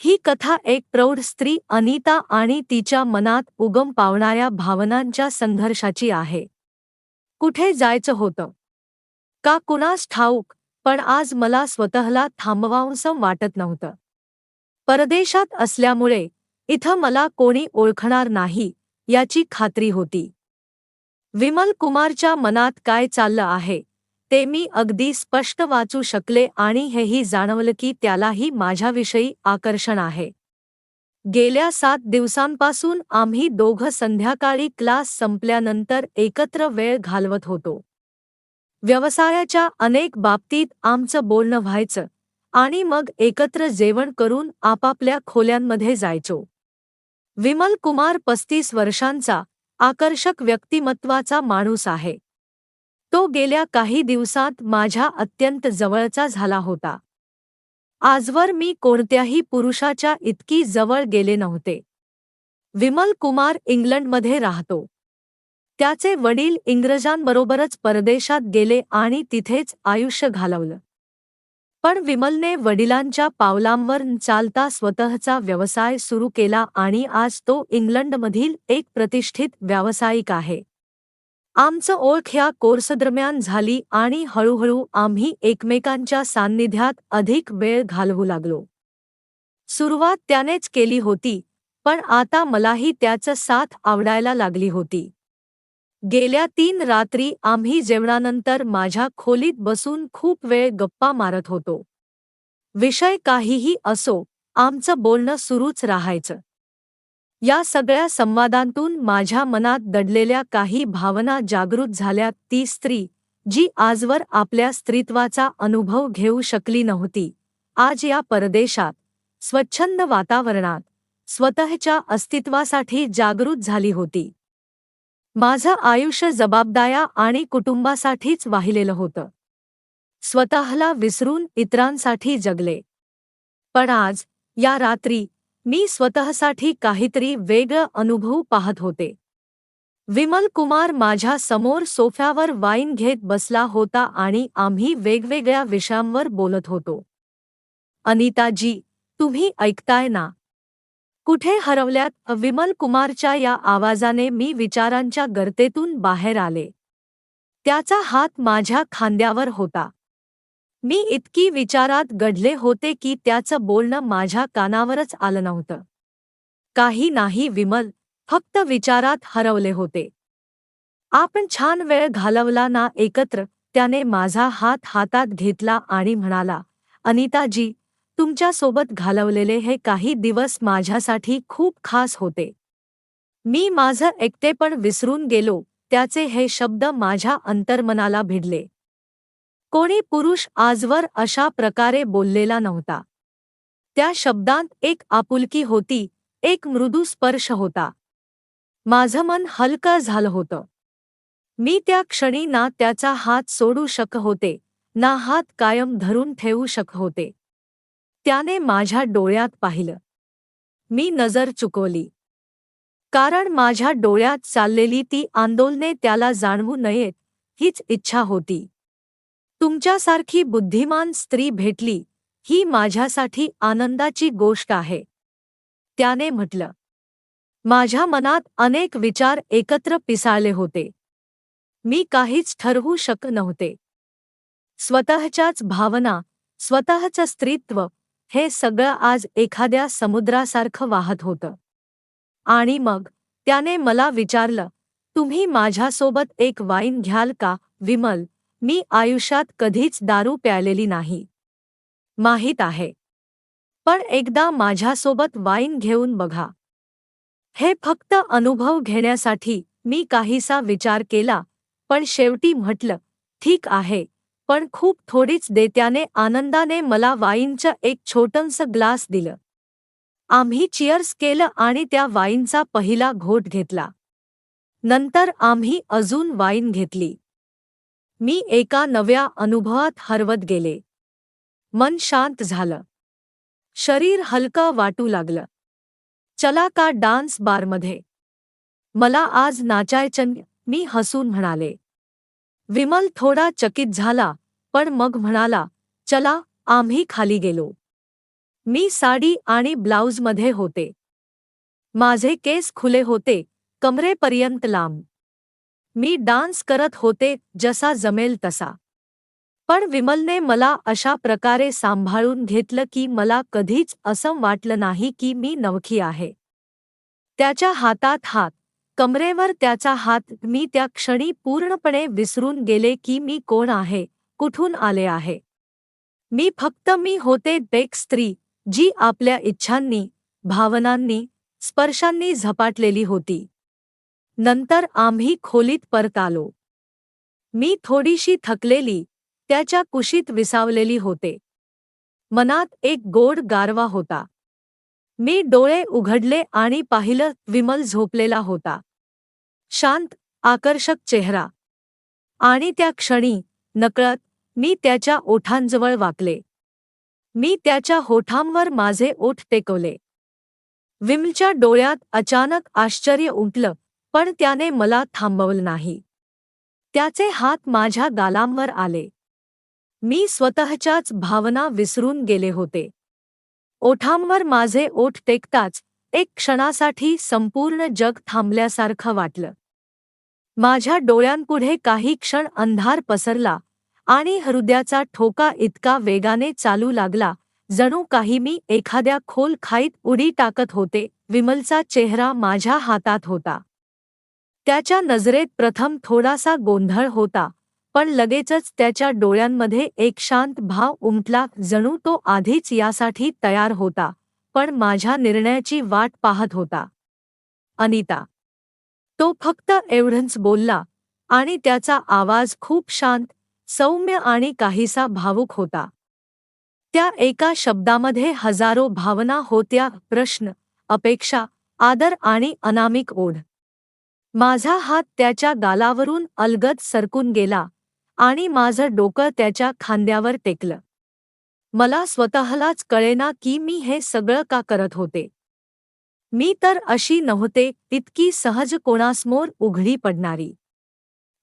ही कथा एक प्रौढ स्त्री अनिता आणि तिच्या मनात उगम पावणाऱ्या भावनांच्या संघर्षाची आहे. कुठे जायचं होतं? का कुणास ठाऊक पण आज मला स्वतःला थांबवावंसं वाटत नव्हतं. परदेशात असल्यामुळे इथं मला कोणी ओळखणार नाही याची खात्री होती. विमल कुमारच्या मनात काय चाललं आहे? ते मी अगदी स्पष्ट वाचू शकले आणि हेही जाणवलं की त्यालाही माझ्याविषयी आकर्षण आहे. गेल्या सात दिवसांपासून आम्ही दोघं संध्याकाळी क्लास संपल्यानंतर एकत्र वेळ घालवत होतो. व्यवसायाच्या अनेक बाबतीत आमचं बोलणं व्हायचं आणि मग एकत्र जेवण करून आपापल्या खोल्यांमध्ये जायचो. विमल कुमार पस्तीस वर्षांचा आकर्षक व्यक्तिमत्वाचा माणूस आहे. तो गेल्या काही दिवसात माझ्या अत्यंत जवळचा झाला होता. आजवर मी कोणत्याही पुरुषाच्या इतकी जवळ गेले नव्हते. विमल कुमार इंग्लंडमध्ये राहतो. त्याचे वडील इंग्रजांबरोबरच परदेशात गेले आणि तिथेच आयुष्य घालवलं. पण विमलने वडिलांच्या पावलांवर चालता स्वतःचा व्यवसाय सुरू केला आणि आज तो इंग्लंडमधील एक प्रतिष्ठित व्यावसायिक आहे. आमचं ओळख ह्या कोर्सदरम्यान झाली आणि हळूहळू आम्ही एकमेकांच्या सान्निध्यात अधिक वेळ घालवू लागलो. सुरुवात त्यानेच केली होती पण आता मलाही त्याचं साथ आवडायला लागली होती. गेल्या तीन रात्री आम्ही जेवणानंतर माझ्या खोलीत बसून खूप वेळ गप्पा मारत होतो. विषय काहीही असो आमचं बोलणं सुरूच राहायचं. या सगळ्या संवादांतून माझ्या मनात दडलेल्या काही भावना जागृत झाल्या. ती स्त्री जी आजवर आपल्या स्त्रीत्वाचा अनुभव घेऊ शकली नव्हती आज या परदेशात स्वच्छंद वातावरणात स्वतःच्या अस्तित्वासाठी जागृत झाली होती. माझं आयुष्य जबाबदाया आणि कुटुंबासाठीच वाहिलेलं होतं. स्वतःला विसरून इतरांसाठी जगले. पण आज या रात्री मी स्वतःसाठी काहीतरी वेगळं अनुभव पाहत होते. विमल कुमार माझ्यासमोर सोफ्यावर वाईन घेत बसला होता आणि आम्ही वेगवेगळ्या विषयांवर बोलत होतो. अनिताजी तुम्ही ऐकताय ना? कुठे हरवल्यात? विमल कुमारच्या या आवाजाने मी विचारांच्या गर्तेतून बाहेर आले. त्याचा हात माझ्या खांद्यावर होता. मी इतकी विचारात गढले होते की त्याचं बोलणं माझ्या कानावरच आलं नव्हतं. काही नाही विमल फक्त विचारात हरवले होते. आपण छान वेळ घालवला ना एकत्र त्याने माझा हात हातात घेतला आणि म्हणाला अनिताजी तुमच्यासोबत घालवलेले हे काही दिवस माझ्यासाठी खूप खास होते. मी माझं एकटेपण विसरून गेलो त्याचे हे शब्द माझ्या अंतर्मनाला भिडले. कोणी पुरुष आजवर अशा प्रकारे बोललेला नव्हता. त्या शब्दांत एक आपुलकी होती एक मृदू स्पर्श होता. माझं मन हलकं झालं होतं. मी त्या क्षणी ना त्याचा हात सोडू शक होते ना हात कायम धरून ठेवू शक होते. त्याने माझ्या डोळ्यात पाहिलं. मी नजर चुकवली. कारण माझ्या डोळ्यात चाललेली ती आंदोलने त्याला जाणवू नयेत हीच इच्छा होती. तुमच्यासारखी बुद्धिमान स्त्री भेटली ही माझ्यासाठी आनंदाची गोष्ट आहे. त्याने म्हटलं माझ्या मनात अनेक विचार एकत्र पिसाळले होते. मी काहीच ठरवू शक नव्हते. स्वतःच्याच भावना स्वतःचं स्त्रीत्व हे सगळं आज एखाद्या समुद्रासारखं वाहत होतं. आणि मग त्याने मला विचारलं तुम्ही माझ्यासोबत एक वाईन घ्याल का विमल? मी आयुष्यात कधीच दारू प्यालेली नाही. माहीत आहे. पण एकदा माझ्यासोबत वाईन घेऊन बघा. हे फक्त अनुभव घेण्यासाठी मी काहीसा विचार केला पण शेवटी म्हटलं ठीक आहे पण खूप थोडीच देत्याने आनंदाने मला वाईनचं एक छोटंसं ग्लास दिलं. आम्ही चिअर्स केलं आणि त्या वाईनचा पहिला घोट घेतला. नंतर आम्ही अजून वाईन घेतली. मी एका नव्या अनुभवात हरवत गेले. मन शांत झालं. शरीर हलका वाटू लागलं. चला का डान्स बारमध्ये? मला आज नाचायचं मी हसून म्हणाले. विमल थोडा चकित झाला, पण मग म्हणाला, चला, आम्ही खाली गेलो. मी साडी आणि ब्लाऊजमध्ये होते. माझे केस खुले होते, कमरेपर्यंत लांब. मी डान्स करत होते जसा जमेल तसा. पण विमलने मला अशा प्रकारे सांभाळून घेतलं की मला कधीच असं वाटलं नाही की मी नवखी आहे. त्याच्या हातात हात कमरेवर त्याचा हात मी त्या क्षणी पूर्णपणे विसरून गेले की मी कोण आहे कुठून आले आहे. मी फक्त मी होते बेक स्त्री जी आपल्या इच्छांनी भावनांनी स्पर्शांनी झपाटलेली होती. नंतर आम्ही खोलीत परत आलो. मी थोडीशी थकलेली त्याच्या कुशीत विसावलेली होते. मनात एक गोड गारवा होता. मी डोळे उघडले आणि पाहिलं विमल झोपलेला होता. शांत आकर्षक चेहरा. आणि त्या क्षणी नकळत मी त्याच्या ओठांजवळ वाकले. मी त्याच्या होठांवर माझे ओठ टेकवले. विमलच्या डोळ्यात अचानक आश्चर्य उमटलं. पण त्याने मला थांबवलं नाही. त्याचे हात माझ्या गालांवर आले. मी स्वतःच्याच भावना विसरून गेले होते. ओठांवर माझे ओठ टेकताच एक क्षणासाठी संपूर्ण जग थांबल्यासारखं वाटलं. माझ्या डोळ्यांपुढे काही क्षण अंधार पसरला आणि हृदयाचा ठोका इतका वेगाने चालू लागला जणू काही मी एखाद्या खोल खाईत उडी टाकत होते विमलचा चेहरा माझ्या हातात होता. त्याच्या नजरेत प्रथम थोडासा गोंधळ होता पण लगेचच त्याच्या डोळ्यांमध्ये एक शांत भाव उमटला जणू तो आधीच यासाठी तयार होता पण माझ्या निर्णयाची वाट पाहत होता. अनिता. तो फक्त एवढंच बोलला आणि त्याचा आवाज खूप शांत सौम्य आणि काहीसा भावुक होता. त्या एका शब्दामध्ये हजारो भावना होत्या प्रश्न अपेक्षा आदर आणि अनामिक ओढ. माझा हात त्याच्या गालावरून अलगद सरकून गेला आणि माझं डोकं त्याच्या खांद्यावर टेकलं. मला स्वतःलाच कळेना की मी हे सगळं का करत होते. मी तर अशी नव्हते इतकी सहज कोणासमोर उघडी पडणारी.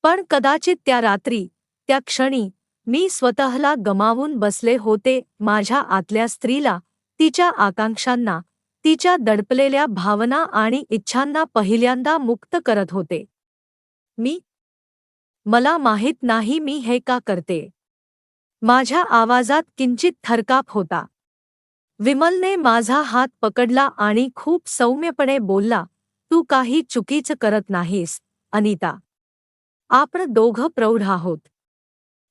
पण कदाचित त्या रात्री त्या क्षणी मी स्वतःला गमावून बसले होते माझ्या आतल्या स्त्रीला तिच्या आकांक्षांना तिच्या दडपलेल्या भावना आणि इच्छांना पहिल्यांदा मुक्त करत होते. मी? मला माहीत नाही मी हे का करते. माझ्या आवाजात किंचित थरकाप होता. विमलने माझा हात पकडला आणि खूप सौम्यपणे बोलला तू काही चुकीचं करत नाहीस अनिता. आपण दोघं प्रौढ आहोत.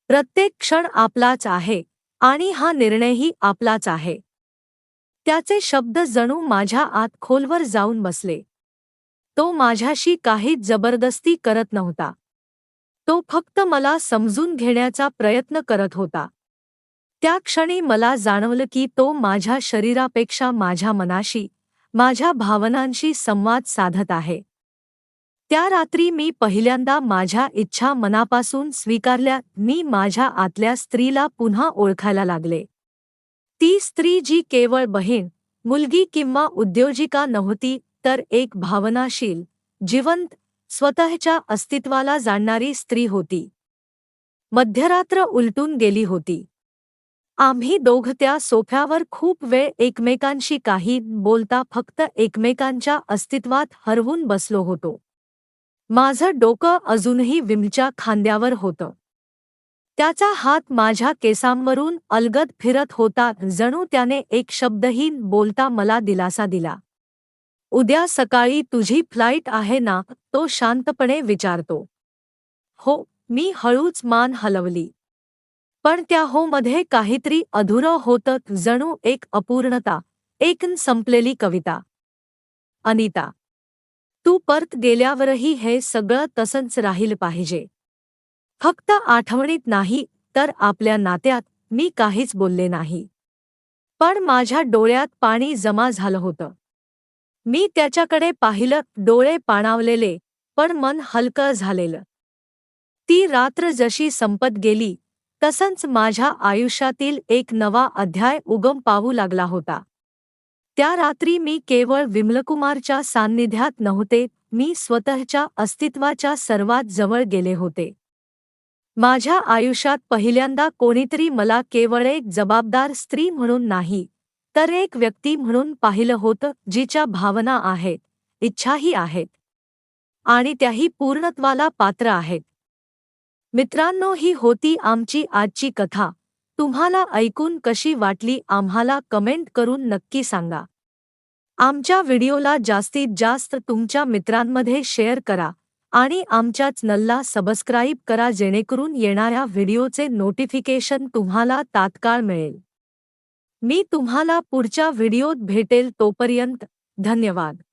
प्रत्येक क्षण आपलाच आहे आणि हा निर्णयही आपलाच आहे. त्याचे शब्द जणू माझ्या आत खोलवर जाऊन बसले. तो माझ्याशी काहीच जबरदस्ती करत नव्हता. तो फक्त मला समजून घेण्याचा प्रयत्न करत होता. त्या क्षणी मला जाणवलं की तो माझ्या शरीरापेक्षा माझ्या मनाशी माझ्या भावनांशी संवाद साधत आहे. त्या रात्री मी पहिल्यांदा माझ्या इच्छा मनापासून स्वीकारल्या मी माझ्या आतल्या स्त्रीला पुन्हा ओळखायला लागले. ती स्त्री जी केवळ बहीण मुलगी किंवा उद्योजिका नव्हती तर एक भावनाशील जिवंत स्वतःच्या अस्तित्वाला जाणणारी स्त्री होती. मध्यरात्र उलटून गेली होती. आम्ही दोघ त्या सोफ्यावर खूप वेळ एकमेकांशी काही बोलता फक्त एकमेकांच्या अस्तित्वात हरवून बसलो होतो. माझं डोकं अजूनही विमच्या खांद्यावर होतं. त्याचा हात माझ्या केसांवरून अलगद फिरत होता जणू त्याने एक शब्दही बोलता मला दिलासा दिला. उद्या सकाळी तुझी फ्लाईट आहे ना तो शांतपणे विचारतो. हो मी हळूच मान हलवली. पण त्या होमध्ये काहीतरी अधुरं होतं जणू एक अपूर्णता एक संपलेली कविता. अनिता तू परत गेल्यावरही हे सगळं तसंच राहील पाहिजे. फक्त आठवणीत नाही तर आपल्या नात्यात मी काहीच बोलले नाही. पण माझ्या डोळ्यात पाणी जमा झालं होतं. मी त्याच्याकडे पाहिलं डोळे पाणावलेले पण मन हलकं झालेलं. ती रात्र जशी संपत गेली तसंच माझ्या आयुष्यातील एक नवा अध्याय उगम पावू लागला होता. त्या रात्री मी केवळ विमलकुमारच्या सान्निध्यात नव्हते मी स्वतःच्या अस्तित्वाच्या सर्वात जवळ गेले होते. माझ्या आयुष्यात पहिल्यांदा कोणीतरी मला केवळ एक जबाबदार स्त्री म्हणून नाही तर एक व्यक्ती म्हणून पाहिलं होतं जिच्या भावना आहेत इच्छाही आहेत. आणि त्याही पूर्णत्वाला पात्र आहेत. मित्रांनो ही होती आमची आजची कथा. तुम्हाला ऐकून कशी वाटली आम्हाला कमेंट करून नक्की सांगा. आमच्या व्हिडिओला जास्तीत जास्त तुमच्या मित्रांमध्ये शेअर करा. आणि आमच्या चॅनलला सबस्क्राईब करा जेणेकरून येणाऱ्या व्हिडिओचे नोटिफिकेशन तुम्हाला तात्काळ मिळेल. मी तुम्हाला पुढच्या व्हिडिओत भेटेल तोपर्यंत धन्यवाद.